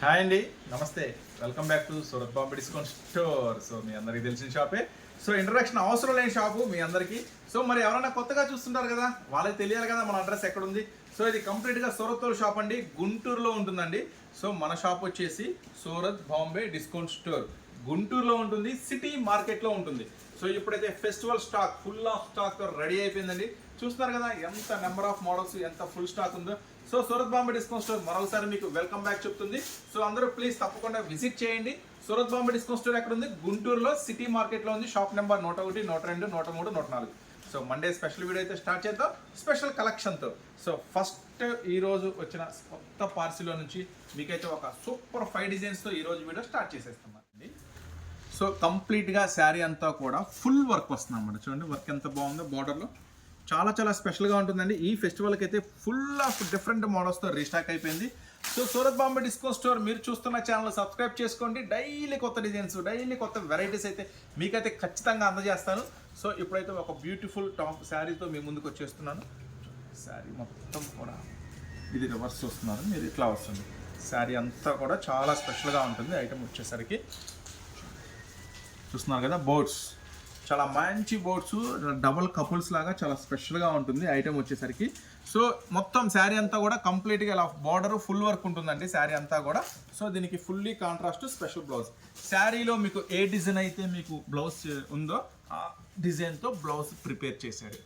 Hi అండి నమస్తే. Welcome back to Surat Bombay discount store so మీ అందరికీ తెలిసిన షాపే సో ఇంట్రడక్షన్ అవసరం లేని షాపు మీ అందరికీ. సో మరి ఎవరైనా కొత్తగా చూస్తుంటారు కదా వాళ్ళకి తెలియాలి కదా మన అడ్రస్ ఎక్కడ ఉంది సో ఇది కంప్లీట్గా సూరత్ షాప్ అండి. గుంటూరులో ఉంటుందండి. సో మన షాప్ వచ్చేసి సూరత్ బాంబే డిస్కౌంట్ స్టోర్ గుంటూరులో ఉంటుంది సిటీ మార్కెట్లో ఉంటుంది. సో ఇప్పుడైతే festival stock full of stock ready అయిపోయిందండి. చూస్తున్నారు కదా ఎంత నెంబర్ ఆఫ్ మోడల్స్ ఎంత ఫుల్ స్టాక్ ఉందో. So Surat Bombay discount store మరొకసారి మీకు వెల్కమ్ బ్యాక్ చెప్తుంది. సో అందరూ ప్లీజ్ తప్పకుండా విజిట్ చేయండి. సూరత్ బాంబే డిస్కౌంట్ స్టోర్ ఎక్కడ ఉంది? గుంటూరులో సిటీ మార్కెట్లో ఉంది. షాప్ నెంబర్ నూట ఒకటి నూట రెండు నూట మూడు నూట నాలుగు. సో మండే స్పెషల్ వీడియో అయితే స్టార్ట్ చేద్దాం. స్పెషల్ కలెక్షన్తో సో ఫస్ట్ ఈరోజు వచ్చిన కొత్త పార్సిలో నుంచి మీకైతే ఒక సూపర్ ఫైవ్ డిజైన్స్తో ఈరోజు వీడియో స్టార్ట్ చేసేస్తాం అండి. సో కంప్లీట్గా శారీ అంతా కూడా ఫుల్ వర్క్ వస్తుంది అన్నమాట. చూడండి వర్క్ ఎంత బాగుందో బార్డర్లో చాలా చాలా స్పెషల్గా ఉంటుందండి. ఈ ఫెస్టివల్కి అయితే ఫుల్ ఆఫ్ డిఫరెంట్ మోడల్స్తో రీస్టాక్ అయిపోయింది. So Surat Bombay disco store మీరు చూస్తున్న ఛానల్ సబ్స్క్రైబ్ చేసుకోండి. డైలీ కొత్త డిజైన్స్ డైలీ కొత్త వెరైటీస్ అయితే మీకైతే ఖచ్చితంగా అందజేస్తాను. సో ఇప్పుడైతే ఒక బ్యూటిఫుల్ టాప్ శారీతో మీ ముందుకు వచ్చేస్తున్నాను. శారీ మొత్తం కూడా ఇది రివర్స్ చూస్తున్నారు మీరు ఇట్లా వస్తుంది. శారీ అంతా కూడా చాలా స్పెషల్గా ఉంటుంది. ఐటమ్ వచ్చేసరికి చూస్తున్నారు కదా బోట్స్ చాలా మంచి బోట్స్ డబుల్ కపుల్స్ లాగా చాలా స్పెషల్గా ఉంటుంది ఐటమ్ వచ్చేసరికి. సో మొత్తం శారీ అంతా కూడా కంప్లీట్గా ఇలా బార్డర్ ఫుల్ వర్క్ ఉంటుందండి శారీ అంతా కూడా. సో దీనికి ఫుల్లీ కాంట్రాస్ట్ స్పెషల్ బ్లౌజ్ శారీలో మీకు ఏ డిజైన్ అయితే మీకు బ్లౌజ్ ఉందో ఆ డిజైన్తో బ్లౌజ్ ప్రిపేర్ చేశారు.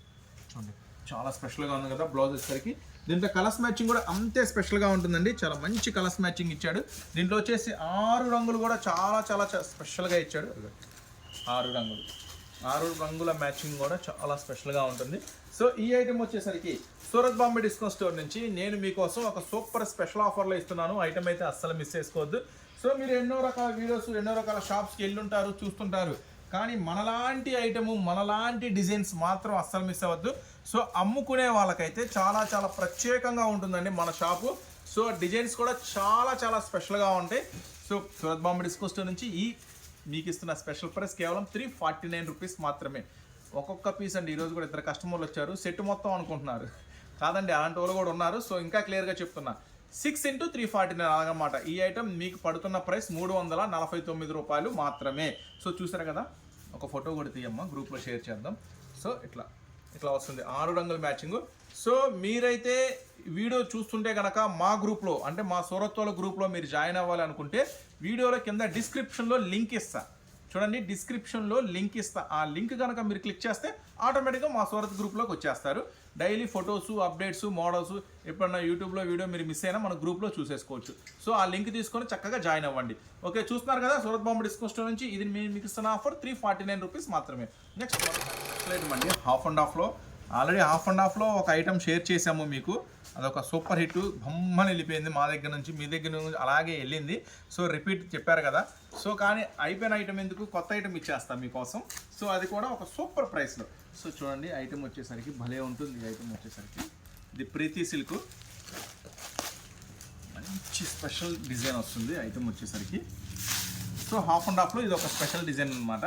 చూడండి చాలా స్పెషల్గా ఉంది కదా బ్లౌజ్ వచ్చేసరికి. దీంట్లో కలర్స్ మ్యాచింగ్ కూడా అంతే స్పెషల్గా ఉంటుందండి. చాలా మంచి కలర్స్ మ్యాచింగ్ ఇచ్చాడు. దీంట్లో వచ్చేసి ఆరు రంగులు కూడా చాలా చాలా స్పెషల్గా ఇచ్చాడు. ఆరు రంగులు. ఆరు రంగుల మ్యాచింగ్ కూడా చాలా స్పెషల్గా ఉంటుంది. సో ఈ ఐటెం వచ్చేసరికి సూరత్ బాంబే డిస్కౌంట్ స్టోర్ నుంచి నేను మీకోసం ఒక సూపర్ స్పెషల్ ఆఫర్లో ఇస్తున్నాను. ఐటమ్ అయితే అస్సలు మిస్ చేసుకోవద్దు. సో మీరు ఎన్నో రకాల వీడియోస్ ఎన్నో రకాల షాప్స్కి వెళ్ళుంటారు చూస్తుంటారు. కానీ మనలాంటి ఐటము మనలాంటి డిజైన్స్ మాత్రం అస్సలు మిస్ అవ్వద్దు. సో అమ్ముకునే వాళ్ళకైతే చాలా చాలా ప్రత్యేకంగా ఉంటుందండి మన షాపు. సో డిజైన్స్ కూడా చాలా చాలా స్పెషల్గా ఉంటాయి. So Surat Bombay discount store నుంచి ఈ మీకు ఇస్తున్న స్పెషల్ ప్రైస్ కేవలం త్రీ ఫార్టీ నైన్ రూపీస్ మాత్రమే. ఒక్కొక్క పీస్ అండి ఈరోజు కూడా ఇద్దరు కస్టమర్లు వచ్చారు. సెట్ మొత్తం అనుకుంటున్నారు. కాదండి అలాంటి వాళ్ళు కూడా ఉన్నారు. సో ఇంకా క్లియర్గా చెప్తున్నా. Six into three forty nine అనమాట ఈ ఐటమ్ మీకు పడుతున్న ప్రైస్ మూడు వందల నలభై తొమ్మిది రూపాయలు మాత్రమే. సో చూసారు కదా? ఒక ఫోటో కూడా తీయమ్మా. గ్రూప్లో షేర్ చేద్దాం. సో ఇట్లా. ఇట్లా వస్తుంది. ఆరు రంగుల మ్యాచింగ్. సో మీరైతే వీడియో చూస్తుంటే కనుక మా గ్రూప్లో అంటే మా సూరత్తోల గ్రూప్లో మీరు జాయిన్ అవ్వాలి అనుకుంటే వీడియోలో కింద డిస్క్రిప్షన్లో లింక్ ఇస్తా. చూడండి డిస్క్రిప్షన్లో లింక్ ఇస్తా. ఆ లింక్ కనుక మీరు క్లిక్ చేస్తే ఆటోమేటిక్గా మా సూరత్ గ్రూప్లోకి వచ్చేస్తారు. డైలీ ఫొటోస్ అప్డేట్స్ మోడల్స్ ఎప్పుడన్నా యూట్యూబ్లో వీడియో మీరు మిస్ అయినా మన గ్రూప్లో చూసేసుకోవచ్చు. సో ఆ లింక్ తీసుకొని చక్కగా జాయిన్ అవ్వండి. ఓకే చూస్తున్నారు కదా సూరత్ బాంబు డిస్కౌంట్ స్టోర్ నుంచి ఇది మీకు ఇస్తున్న offer three forty nine rupees మాత్రమే. నెక్స్ట్ ఐటమ్ అండి హాఫ్ అండ్ హాఫ్లో. ఆల్రెడీ హాఫ్ అండ్ హాఫ్లో ఒక ఐటమ్ షేర్ చేసాము మీకు. అదొక సూపర్ హిట్ బొమ్మని వెళ్ళిపోయింది మా దగ్గర నుంచి మీ దగ్గర నుంచి అలాగే వెళ్ళింది. సో రిపీట్ చెప్పారు కదా. సో కానీ అయిపోయిన ఐటమ్ ఎందుకు? కొత్త ఐటమ్ ఇచ్చేస్తాం మీకోసం. సో అది కూడా ఒక సూపర్ ప్రైస్లో. సో చూడండి ఐటెం వచ్చేసరికి భలే ఉంటుంది ఈ ఐటెం వచ్చేసరికి. ఇది ప్రీతి సిల్క్. మంచి స్పెషల్ డిజైన్ వస్తుంది ఐటెం వచ్చేసరికి. సో హాఫ్ అండ్ హాఫ్లో ఇది ఒక స్పెషల్ డిజైన్ అనమాట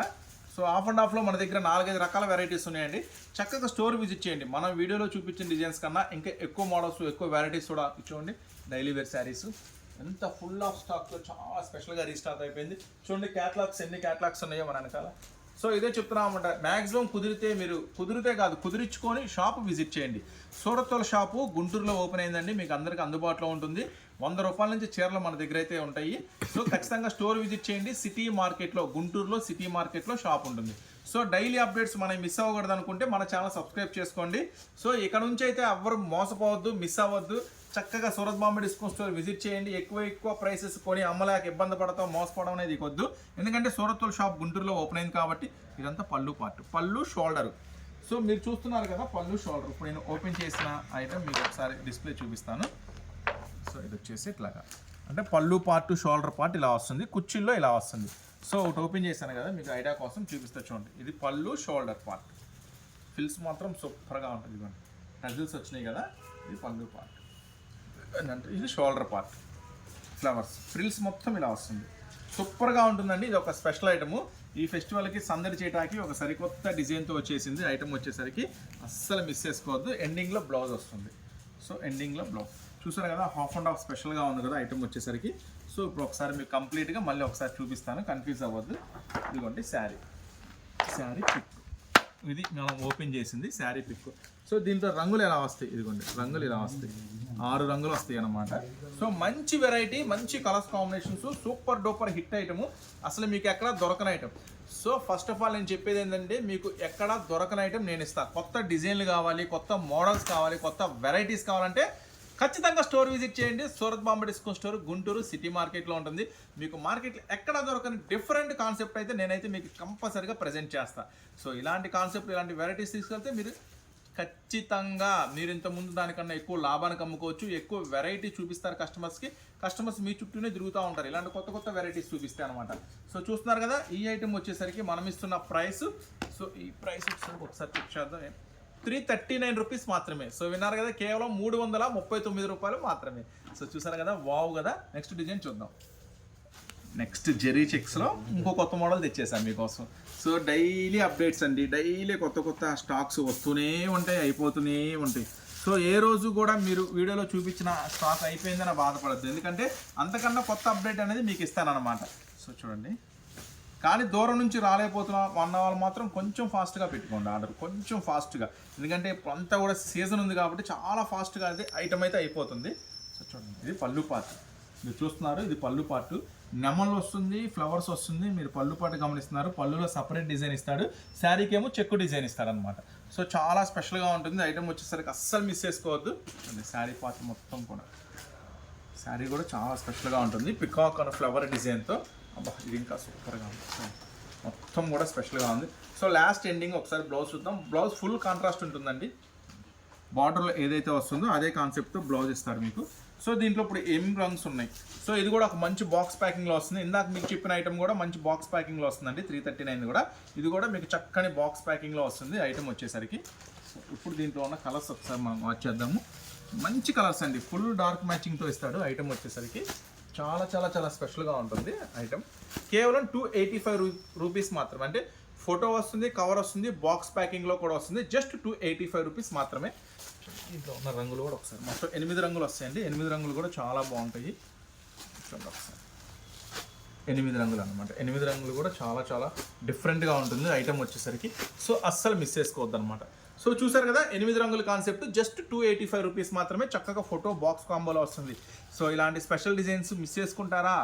సో హాఫ్ అండ్ హాఫ్లో మన దగ్గర నాలుగైదు రకాల వెరైటీస్ ఉన్నాయండి. చక్కగా స్టోర్ విజిట్ చేయండి. మనం వీడియోలో చూపించిన డిజైన్స్ కన్నా ఇంకా ఎక్కువ మోడల్స్ ఎక్కువ వెరైటీస్ కూడా చూడండి డైలీ వేర్ శారీస్ ఎంత ఫుల్ ఆఫ్ స్టాక్తో చాలా స్పెషల్గా రీస్టాక్ అయిపోయింది. చూడండి క్యాట్లాగ్స్ ఎన్ని క్యాట్లాగ్స్ ఉన్నాయో మన వెనకాల. సో ఇదే చెప్తున్నామంట మ్యాక్సిమం కుదిరితే మీరు కుదిరితే కాదు కుదిరించుకొని షాప్ విజిట్ చేయండి. సూరత్తుల షాపు గుంటూరులో ఓపెన్ అయిందండి మీకు అందరికీ అందుబాటులో ఉంటుంది. వంద రూపాయల నుంచి చీరలు మన దగ్గర అయితే ఉంటాయి. సో ఖచ్చితంగా స్టోర్ విజిట్ చేయండి. సిటీ మార్కెట్లో గుంటూరులో సిటీ మార్కెట్లో షాప్ ఉంటుంది. సో డైలీ అప్డేట్స్ మనం మిస్ అవ్వకూడదు అనుకుంటే మన ఛానల్ సబ్స్క్రైబ్ చేసుకోండి. సో ఇక్కడ నుంచి అయితే ఎవ్వరు మోసపోవద్దు మిస్ అవ్వద్దు. చక్కగా Surat Bombay discount store visit చేయండి. ఎక్కువ ఎక్కువ ప్రైసెస్ కొని అమ్మలేక ఇబ్బంది పడతాం మోసపోవడం అనేది కొద్దు ఎందుకంటే సూరత్ షాప్ గుంటూరులో ఓపెన్ అయింది కాబట్టి ఇదంతా పళ్ళు పార్ట్ పళ్ళు షోల్డర్. సో మీరు చూస్తున్నారు కదా పళ్ళు షోల్డర్. ఇప్పుడు నేను ఓపెన్ చేసిన ఐటమ్ మీకు ఒకసారి డిస్ప్లే చూపిస్తాను. సో ఇది వచ్చేసి ఇట్లాగా. అంటే పళ్ళు పార్ట్ షోల్డర్ పార్ట్ ఇలా వస్తుంది కుర్చీల్లో ఇలా వస్తుంది. సో ఒకటి ఓపెన్ చేశాను కదా మీకు ఐడియా కోసం చూపిస్తా చూడండి. ఇది పళ్ళు షోల్డర్ పార్ట్. ఫిల్స్ మాత్రం సూపర్గా ఉంటుంది ఇవ్వండి టజిల్స్ వచ్చినాయి కదా ఇది పళ్ళు పార్ట్. అంటే ఇది షోల్డర్ పార్ట్. ఫ్లవర్స్. ఫ్రిల్స్ మొత్తం ఇలా వస్తుంది. సూపర్గా ఉంటుందండి. ఇది ఒక స్పెషల్ ఐటము. ఈ ఫెస్టివల్కి సందడి చేయడానికి ఒక సరికొత్త డిజైన్తో వచ్చేసింది. ఐటమ్ వచ్చేసరికి అస్సలు మిస్ చేసుకోవద్దు. ఎండింగ్లో బ్లౌజ్ వస్తుంది. సో ఎండింగ్లో బ్లౌజ్. చూసారు కదా హాఫ్ అండ్ హాఫ్ స్పెషల్గా ఉంది కదా ఐటమ్ వచ్చేసరికి. సో ఇప్పుడు ఒకసారి మీకు కంప్లీట్గా మళ్ళీ ఒకసారి చూపిస్తాను. కన్ఫ్యూజ్ అవ్వద్దు. ఇదిగోండి శారీ. శారీ పిక్ ఇది మనం ఓపెన్ చేసింది శారీ పిక్. సో దీంట్లో రంగులు ఎలా వస్తాయి? ఇదిగోండి రంగులు ఇలా వస్తాయి. ఆరు రంగులు వస్తాయి అన్నమాట. సో మంచి వెరైటీ మంచి colours combinations super duper hit item అసలు మీకు ఎక్కడ దొరకని item so first of all నేను చెప్పేది ఏంటంటే మీకు ఎక్కడ దొరకని ఐటమ్ నేను ఇస్తాను కొత్త డిజైన్లు కావాలి కొత్త మోడల్స్ కావాలి కొత్త వెరైటీస్ కావాలంటే ఖచ్చితంగా స్టోర్ విజిట్ చేయండి. Surat Bombay discount store Guntur city మార్కెట్లో ఉంటుంది. మీకు మార్కెట్లో ఎక్కడ దొరకని డిఫరెంట్ కాన్సెప్ట్ అయితే నేనైతే మీకు కంపల్సరీగా ప్రజెంట్ చేస్తా. సో ఇలాంటి కాన్సెప్ట్ ఇలాంటి వెరైటీస్ తీసుకెళ్తే మీరు ఖచ్చితంగా మీరు ఇంతకుముందు దానికన్నా ఎక్కువ లాభానికి అమ్ముకోవచ్చు. ఎక్కువ వెరైటీ చూపిస్తారు కస్టమర్స్కి. కస్టమర్స్ మీ చుట్టూనే తిరుగుతూ ఉంటారు. ఇలాంటి కొత్త కొత్త వెరైటీస్ చూపిస్తాయి అనమాట సో చూస్తున్నారు కదా ఈ ఐటెం వచ్చేసరికి మనం ఇస్తున్న ప్రైస్. సో ఈ ప్రైస్ ఒకసారి చెక్ చేద్దాం. త్రీ థర్టీ నైన్ రూపీస్ మాత్రమే. సో విన్నారు కదా కేవలం మూడు వందల ముప్పై తొమ్మిది రూపాయలు మాత్రమే. సో చూసారు కదా వావ్ కదా. నెక్స్ట్ డిజైన్ చూద్దాం. నెక్స్ట్ జెరీ చెక్స్లో ఇంకో కొత్త మోడల్ తెచ్చేసాను మీకోసం. సో డైలీ అప్డేట్స్ అండి. డైలీ కొత్త కొత్త స్టాక్స్ వస్తూనే ఉంటాయి అయిపోతూనే ఉంటాయి. సో ఏ రోజు కూడా మీరు వీడియోలో చూపించిన స్టాక్ అయిపోయిందని బాధపడద్దు. ఎందుకంటే అంతకన్నా కొత్త అప్డేట్ అనేది మీకు ఇస్తానన్నమాట. సో చూడండి. కానీ దూరం నుంచి రాలేకపోతున్న అన్న వాళ్ళు మాత్రం కొంచెం ఫాస్ట్గా పెట్టుకోండి ఆర్డర్. కొంచెం ఫాస్ట్గా. ఎందుకంటే ఇప్పుడు అంతా కూడా సీజన్ ఉంది కాబట్టి చాలా ఫాస్ట్గా అయితే ఐటమ్ అయితే అయిపోతుంది. సో చూడండి ఇది పళ్ళు పార్ట్ మీరు చూస్తున్నారు ఇది పళ్ళు పార్ట్ నెమలు వస్తుంది ఫ్లవర్స్ వస్తుంది. మీరు పళ్ళు పాటు గమనిస్తున్నారు. పళ్ళులో సపరేట్ డిజైన్ ఇస్తాడు. శారీకి ఏమో చెక్కు డిజైన్ ఇస్తాడు అనమాట సో చాలా స్పెషల్గా ఉంటుంది. ఐటమ్ వచ్చేసరికి అస్సలు మిస్ చేసుకోవద్దు. శారీ పార్ట్ మొత్తం కూడా. శారీ కూడా చాలా స్పెషల్గా ఉంటుంది. పికాక్ అన్న ఫ్లవర్ డిజైన్తో. అబ్బా ఇది ఇంకా సూపర్గా ఉంది. మొత్తం కూడా స్పెషల్గా ఉంది. సో లాస్ట్ ఎండింగ్ ఒకసారి బ్లౌజ్ చూద్దాం. బ్లౌజ్ ఫుల్ కాంట్రాస్ట్ ఉంటుందండి. బార్డర్లో ఏదైతే వస్తుందో అదే కాన్సెప్ట్తో బ్లౌజ్ ఇస్తారు మీకు. సో దీంట్లో ఇప్పుడు ఏం రంగ్స్ ఉన్నాయి? సో ఇది కూడా ఒక మంచి బాక్స్ ప్యాకింగ్లో వస్తుంది. ఇందాక మీకు చెప్పిన ఐటమ్ కూడా మంచి బాక్స్ ప్యాకింగ్లో వస్తుందండి. త్రీ థర్టీ నైన్ కూడా. ఇది కూడా మీకు చక్కని బాక్స్ ప్యాకింగ్లో వస్తుంది ఐటమ్ వచ్చేసరికి. ఇప్పుడు దీంట్లో ఉన్న కలర్స్ ఒకసారి మనం వాచ్ చేద్దాము. మంచి కలర్స్ అండి. ఫుల్ డార్క్ మ్యాచింగ్తో ఇస్తాడు ఐటమ్ వచ్చేసరికి. చాలా చాలా చాలా స్పెషల్గా ఉంటుంది ఐటమ్ కేవలం టూ ఎయిటీ ఫైవ్ రూపీస్ మాత్రమే. అంటే ఫోటో వస్తుంది కవర్ వస్తుంది బాక్స్ ప్యాకింగ్లో కూడా వస్తుంది. Just two eighty five rupees మాత్రమే. దీంట్లో ఉన్న రంగులు కూడా ఒకసారి మొత్తం ఎనిమిది రంగులు వస్తాయండి. ఎనిమిది రంగులు కూడా చాలా బాగుంటాయి. చూడండి ఒకసారి. ఎనిమిది రంగులు అనమాట ఎనిమిది రంగులు కూడా చాలా చాలా డిఫరెంట్గా ఉంటుంది ఐటమ్ వచ్చేసరికి. సో అస్సలు మిస్ చేసుకోవద్దు అనమాట సో చూసారు కదా ఎనిమిది రంగుల concept just two eighty five rupees మాత్రమే చక్కగా ఫోటో బాక్స్ కాంబోలో వస్తుంది. సో ఇలాంటి స్పెషల్ డిజైన్స్ మిస్ చేసుకుంటారా?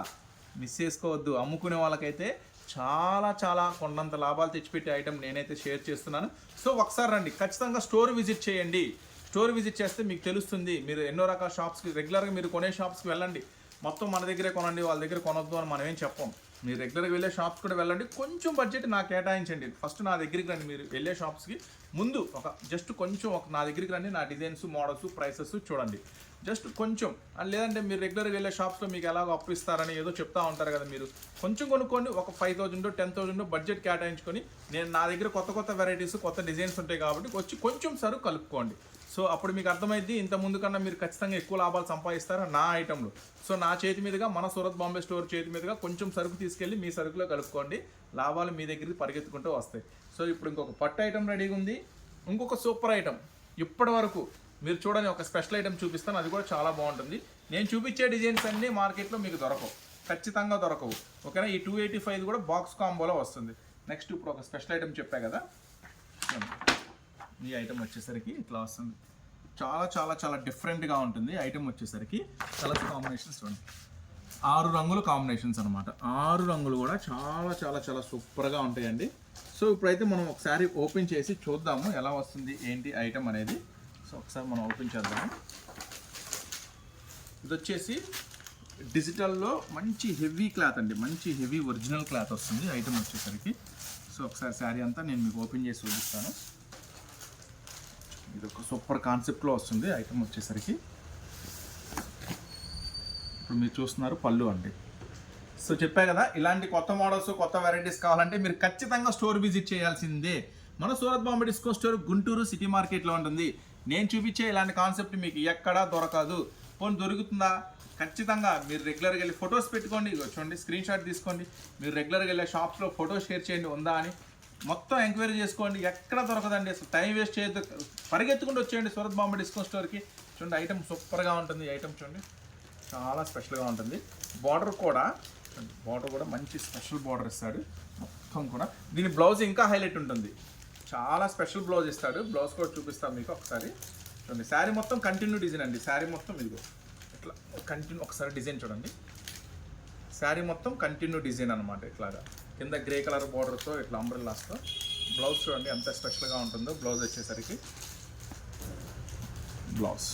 మిస్ చేసుకోవద్దు. అమ్ముకునే వాళ్ళకైతే చాలా చాలా కొండంత లాభాలు తెచ్చిపెట్టే ఐటెం నేనైతే షేర్ చేస్తున్నాను. సో ఒకసారి రండి. ఖచ్చితంగా స్టోర్ విజిట్ చేయండి. స్టోర్ విజిట్ చేస్తే మీకు తెలుస్తుంది మీరు ఎన్నో రకాల షాప్స్కి రెగ్యులర్గా మీరు కొనే షాప్స్కి వెళ్ళండి. మొత్తం మన దగ్గరే కొనండి వాళ్ళ దగ్గర కొనొద్దు అని మనం ఏం చెప్పం. మీరు రెగ్యులర్గా వెళ్ళే షాప్స్ కూడా వెళ్ళండి. కొంచెం బడ్జెట్ నాకు కేటాయించండి. ఫస్ట్ నా దగ్గరికి రండి. మీరు వెళ్ళే షాప్స్కి ముందు ఒక జస్ట్ కొంచెం ఒక నా దగ్గరికి రండి. నా డిజైన్స్ మోడల్స్ ప్రైసెస్ చూడండి. జస్ట్ కొంచెం. లేదంటే మీరు రెగ్యులర్గా వెళ్ళే షాప్స్లో మీకు ఎలాగో అప్పు ఇస్తారని ఏదో చెప్తా ఉంటారు కదా మీరు. కొంచెం కొనుక్కోండి. ఒక five thousand ten thousand budget కేటాయించుకొని నేను నా దగ్గర కొత్త కొత్త వెరైటీస్ కొత్త డిజైన్స్ ఉంటాయి కాబట్టి వచ్చి కొంచెం సరుకు కలుపుకోండి. సో అప్పుడు మీకు అర్థమైంది ఇంత ముందు కన్నా మీరు ఖచ్చితంగా ఎక్కువ లాభాలు సంపాదిస్తారా నా ఐటెంలో. సో నా చేతి మీదుగా మన సూరత్ బాంబే స్టోర్ చేతి మీదుగా కొంచెం సరుకు తీసుకెళ్ళి మీ సరుకులో కలుపుకోండి. లాభాలు మీ దగ్గరికి పరిగెత్తుకుంటూ వస్తాయి. సో ఇప్పుడు ఇంకొక పట్టు ఐటెం రెడీగా ఉంది. ఇంకొక సూపర్ ఐటెం. ఇప్పటి వరకు మీరు చూడని ఒక స్పెషల్ ఐటెం చూపిస్తాను. అది కూడా చాలా బాగుంటుంది. నేను చూపించే డిజైన్స్ అన్నీ మార్కెట్లో మీకు దొరకవు. ఖచ్చితంగా దొరకవు. ఓకేనా? ఈ టూ ఎయిటీ ఫైవ్ కూడా బాక్స్ కాంబోలో వస్తుంది. నెక్స్ట్ ఇప్పుడు ఒక స్పెషల్ ఐటెం చెప్పా కదా. ఈ ఐటెం వచ్చేసరికి ఇట్లా వస్తుంది. చాలా చాలా చాలా డిఫరెంట్గా ఉంటుంది ఐటెం వచ్చేసరికి. కలర్స్ కాంబినేషన్స్ చూడండి. ఆరు రంగుల కాంబినేషన్స్ అనమాట ఆరు రంగులు కూడా చాలా చాలా చాలా సూపర్గా ఉంటాయండి. సో ఇప్పుడైతే మనం ఒకసారి ఓపెన్ చేసి చూద్దాము ఎలా వస్తుంది ఏంటి ఐటెం అనేది. సో ఒకసారి మనం ఓపెన్ చేద్దాము. ఇది వచ్చేసి డిజిటల్లో మంచి హెవీ క్లాత్ అండి. మంచి హెవీ ఒరిజినల్ క్లాత్ వస్తుంది ఐటమ్ వచ్చేసరికి. సో ఒకసారి శారీ అంతా నేను మీకు ఓపెన్ చేసి చూపిస్తాను. ఇది ఒక సూపర్ కాన్సెప్ట్లో వస్తుంది ఐటమ్ వచ్చేసరికి. ఇప్పుడు మీరు చూస్తున్నారు పళ్ళు అండి. సో చెప్పా కదా ఇలాంటి కొత్త మోడల్స్ కొత్త వెరైటీస్ కావాలంటే మీరు ఖచ్చితంగా స్టోర్ విజిట్ చేయాల్సిందే. మన Surat Bombay disco store Guntur city మార్కెట్లో ఉంటుంది. నేను చూపించే ఇలాంటి కాన్సెప్ట్ మీకు ఎక్కడా దొరకదు. ఫోన్ దొరుకుతుందా? ఖచ్చితంగా మీరు రెగ్యులర్గా వెళ్ళి ఫొటోస్ పెట్టుకోండి. చూడండి స్క్రీన్ షాట్ తీసుకోండి. మీరు రెగ్యులర్గా వెళ్ళే షాప్స్లో ఫోటో షేర్ చేయండి ఉందా అని. మొత్తం ఎంక్వైరీ చేసుకోండి. ఎక్కడ దొరకదండి. అసలు టైం వేస్ట్ చేయొద్దు. పరిగెత్తుకుంటూ వచ్చేయండి. సూరత్ బాంబే డిస్కౌంట్ స్టోర్కి. చూడండి ఐటమ్ సూపర్గా ఉంటుంది. ఐటమ్ చూడండి. చాలా స్పెషల్గా ఉంటుంది. బార్డర్ కూడా బార్డర్ కూడా మంచి స్పెషల్ బార్డర్ ఇస్తాడు. మొత్తం కూడా. దీని బ్లౌజ్ ఇంకా హైలైట్ ఉంటుంది. చాలా స్పెషల్ బ్లౌజ్ ఇస్తాడు. బ్లౌజ్ కూడా చూపిస్తాను మీకు ఒకసారి. చూడండి శారీ మొత్తం కంటిన్యూ డిజైన్ అండి. శారీ మొత్తం ఇదిగో. ఇట్లా కంటిన్యూ ఒకసారి డిజైన్ చూడండి. శారీ మొత్తం కంటిన్యూ డిజైన్ అనమాట ఇట్లాగా. కింద గ్రే కలర్ బార్డర్తో ఇట్లా అంబ్రెల్లాస్తో బ్లౌజ్ చూడండి ఎంత స్పెషల్గా ఉంటుందో బ్లౌజ్ వచ్చేసరికి. బ్లౌజ్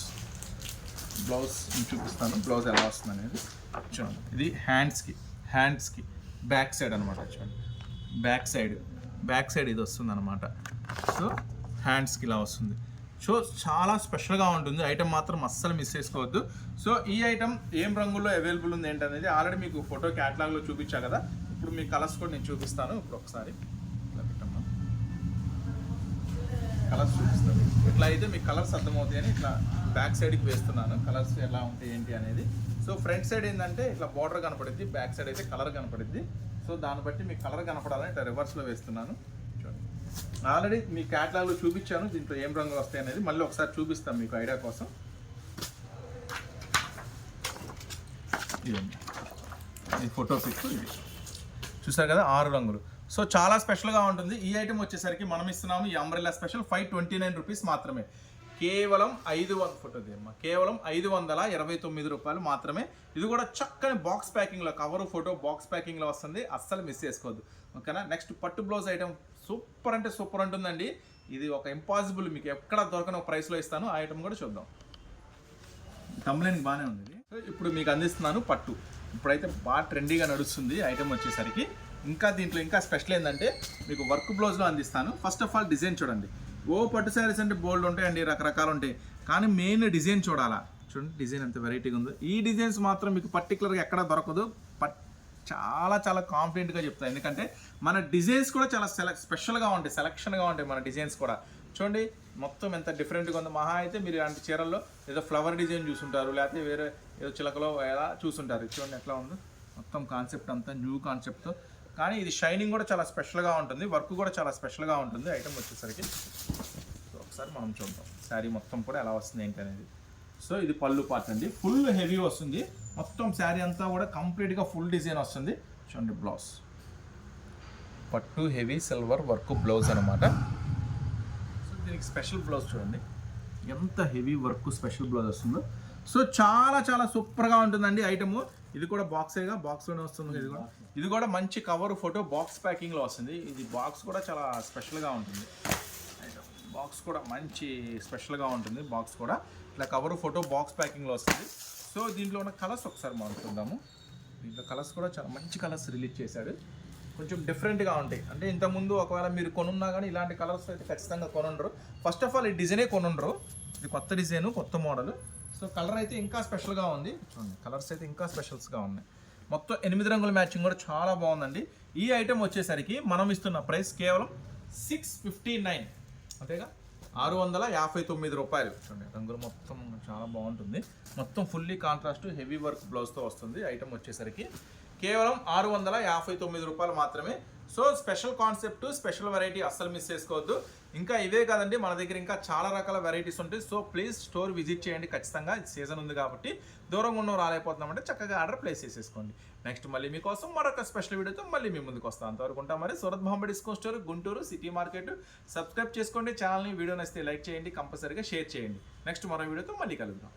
బ్లౌజ్ చూపిస్తాను. బ్లౌజ్ ఎలా వస్తుంది అనేది చూడండి. ఇది హ్యాండ్స్కి హ్యాండ్స్కి బ్యాక్ సైడ్ అనమాట చూడండి. బ్యాక్ సైడ్ బ్యాక్ సైడ్ ఇది వస్తుంది అనమాట సో హ్యాండ్స్కి ఇలా వస్తుంది. సో చాలా స్పెషల్గా ఉంటుంది. ఐటమ్ మాత్రం అస్సలు మిస్ చేసుకోవద్దు. సో ఈ ఐటమ్ ఏం రంగుల్లో అవైలబుల్ ఉంది ఏంటనేది ఆల్రెడీ మీకు ఫోటో క్యాటలాగ్లో చూపించా కదా. ఇప్పుడు మీ కలర్స్ కూడా నేను చూపిస్తాను. ఇప్పుడు ఒకసారి కలర్స్ చూపిస్తాను. ఇట్లా అయితే మీకు కలర్స్ అర్థమవుతాయి అని ఇట్లా బ్యాక్ సైడ్కి వేస్తున్నాను. కలర్స్ ఎలా ఉంటాయి ఏంటి అనేది. సో ఫ్రంట్ సైడ్ ఏంటంటే ఇట్లా బార్డర్ కనపడుద్ది. బ్యాక్ సైడ్ అయితే కలర్ కనపడుద్ది. సో దాన్ని బట్టి మీకు కలర్ కనపడాలని ఇట్లా రివర్స్లో వేస్తున్నాను. ఆల్రెడీ మీ క్యాటలాగ్లో చూపించాను దీంట్లో ఏం రంగులు వస్తాయి అనేది మళ్ళీ ఒకసారి చూపిస్తాం మీకు ఐడియా కోసం. ఇదండి ఈ ఫోటో పిక్ ఇది. చూసారు కదా? ఆరు రంగులు. సో చాలా స్పెషల్గా ఉంటుంది. ఈ ఐటమ్ వచ్చేసరికి మనం ఇస్తున్నాము ఈ umbrella special five twenty nine rupees మాత్రమే. కేవలం ఐదు వంద ఫోటో అమ్మ. కేవలం ఐదు వందల ఇరవై తొమ్మిది రూపాయలు మాత్రమే. ఇది కూడా చక్కని బాక్స్ ప్యాకింగ్లో కవర్ ఫోటో బాక్స్ ప్యాకింగ్లో వస్తుంది. అస్సలు మిస్ చేసుకోవద్దు. ఓకేనా? నెక్స్ట్ పట్టు బ్లౌజ్ ఐటమ్ సూపర్ అంటే సూపర్ ఉంటుందండి ఇది ఒక ఇంపాసిబుల్ మీకు ఎక్కడ దొరకని ఒక ప్రైస్లో ఇస్తాను. ఆ ఐటమ్ కూడా చూద్దాం. తమ్లైన్ బాగానే ఉంది. సో ఇప్పుడు మీకు అందిస్తున్నాను పట్టు. ఇప్పుడైతే బాగా ట్రెండీగా నడుస్తుంది ఐటమ్ వచ్చేసరికి. ఇంకా దీంట్లో ఇంకా స్పెషల్ ఏంటంటే మీకు వర్క్ బ్లౌజ్లో అందిస్తాను. ఫస్ట్ ఆఫ్ ఆల్ డిజైన్ చూడండి. ఓ పట్టు శారీస్ అంటే బోల్డ్ ఉంటాయండి రకరకాలు ఉంటాయి. కానీ మెయిన్ డిజైన్ చూడాలా? చూడండి డిజైన్ ఎంత వెరైటీగా ఉందో. ఈ డిజైన్స్ మాత్రం మీకు పర్టికులర్గా ఎక్కడ దొరకదు. పట్ చాలా చాలా కాన్ఫిడెంట్గా చెప్తాను ఎందుకంటే మన డిజైన్స్ కూడా చాలా సెలెక్ట్ స్పెషల్గా ఉంటాయి సెలక్షన్గా ఉంటాయి మన డిజైన్స్ కూడా. చూడండి మొత్తం ఎంత డిఫరెంట్గా ఉందో. మహా అయితే మీరు ఇలాంటి చీరల్లో ఏదో ఫ్లవర్ డిజైన్ చూసుంటారు లేకపోతే వేరే ఏదో చిలకలో ఎలా చూసుంటారు. చూడండి ఎట్లా ఉందో. మొత్తం కాన్సెప్ట్ అంతా న్యూ కాన్సెప్ట్తో కానీ ఇది షైనింగ్ కూడా చాలా స్పెషల్గా ఉంటుంది. వర్క్ కూడా చాలా స్పెషల్గా ఉంటుంది. ఐటమ్ వచ్చేసరికి సో ఒకసారి మనం చూద్దాం. శారీ మొత్తం కూడా ఎలా వస్తుంది ఏంటి అనేది. సో ఇది పళ్ళు పార్ట్ అండి. ఫుల్ హెవీ వస్తుంది. మొత్తం శారీ అంతా కూడా కంప్లీట్గా ఫుల్ డిజైన్ వస్తుంది. చూడండి బ్లౌజ్. పట్టు హెవీ సిల్వర్ వర్క్ బ్లౌజ్ అనమాట సో దీనికి స్పెషల్ బ్లౌజ్ చూడండి. ఎంత హెవీ వర్క్ స్పెషల్ బ్లౌజ్ వస్తుందో. సో చాలా చాలా సూపర్గా ఉంటుందండి ఐటము. ఇది కూడా బాక్సేగా బాక్స్లోనే వస్తుంది ఇది కూడా. ఇది కూడా మంచి కవర్ ఫోటో బాక్స్ ప్యాకింగ్లో వస్తుంది. ఇది బాక్స్ కూడా చాలా స్పెషల్గా ఉంటుంది. బాక్స్ కూడా మంచి స్పెషల్గా ఉంటుంది బాక్స్ కూడా. ఇట్లా కవర్ ఫోటో బాక్స్ ప్యాకింగ్లో వస్తుంది. సో దీంట్లో ఉన్న కలర్స్ ఒకసారి మనం చూద్దాము దీంట్లో కలర్స్ కూడా చాలా మంచి కలర్స్ రిలీజ్ చేశాడు. కొంచెం డిఫరెంట్గా ఉంటాయి. అంటే ఇంతకుముందు ఒకవేళ మీరు కొనున్నా కానీ ఇలాంటి కలర్స్ అయితే ఖచ్చితంగా కొనుండరు. ఫస్ట్ ఆఫ్ ఆల్ ఈ డిజైనే కొనుండరు. ఇది కొత్త డిజైను కొత్త మోడల్ సో కలర్ అయితే ఇంకా స్పెషల్గా ఉంది. చూడండి కలర్స్ అయితే ఇంకా స్పెషల్స్గా ఉన్నాయి. మొత్తం ఎనిమిది రంగుల మ్యాచింగ్ కూడా చాలా బాగుందండి. ఈ ఐటెం వచ్చేసరికి మనం ఇస్తున్న ప్రైస్ కేవలం సిక్స్ ఫిఫ్టీ నైన్ అంతేగా? ఆరు వందల యాభై తొమ్మిది రూపాయలు. చూడండి రంగులు మొత్తం చాలా బాగుంటుంది. మొత్తం ఫుల్లీ కాంట్రాస్ట్ హెవీ వర్క్ బ్లౌజ్తో వస్తుంది ఐటమ్ వచ్చేసరికి. కేవలం ఆరు వందల యాభై తొమ్మిది రూపాయలు మాత్రమే. So special concept special variety అస్సలు మిస్ చేసుకోవద్దు. ఇంకా ఇవే కాదండి మన దగ్గర ఇంకా చాలా రకాల వెరైటీస్ ఉంటాయి. సో ప్లీజ్ స్టోర్ విజిట్ చేయండి ఖచ్చితంగా. సీజన్ ఉంది కాబట్టి దూరంగా ఉన్న రాలేకపోతున్నామంటే చక్కగా ఆర్డర్ ప్లేస్ చేసేసుకోండి. నెక్స్ట్ మళ్ళీ మీకోసం మరొక స్పెషల్ వీడియోతో మళ్ళీ మీ ముందుకు వస్తాం అంతవరకు ఉంటాం మరి Surat Mohammed discount store Guntur city market subscribe చేసుకోండి. ఛానల్ని వీడియో నచ్చితే లైక్ చేయండి కంపల్సరీగా షేర్ చేయండి. నెక్స్ట్ మరో వీడియోతో మళ్ళీ కలుద్దాం.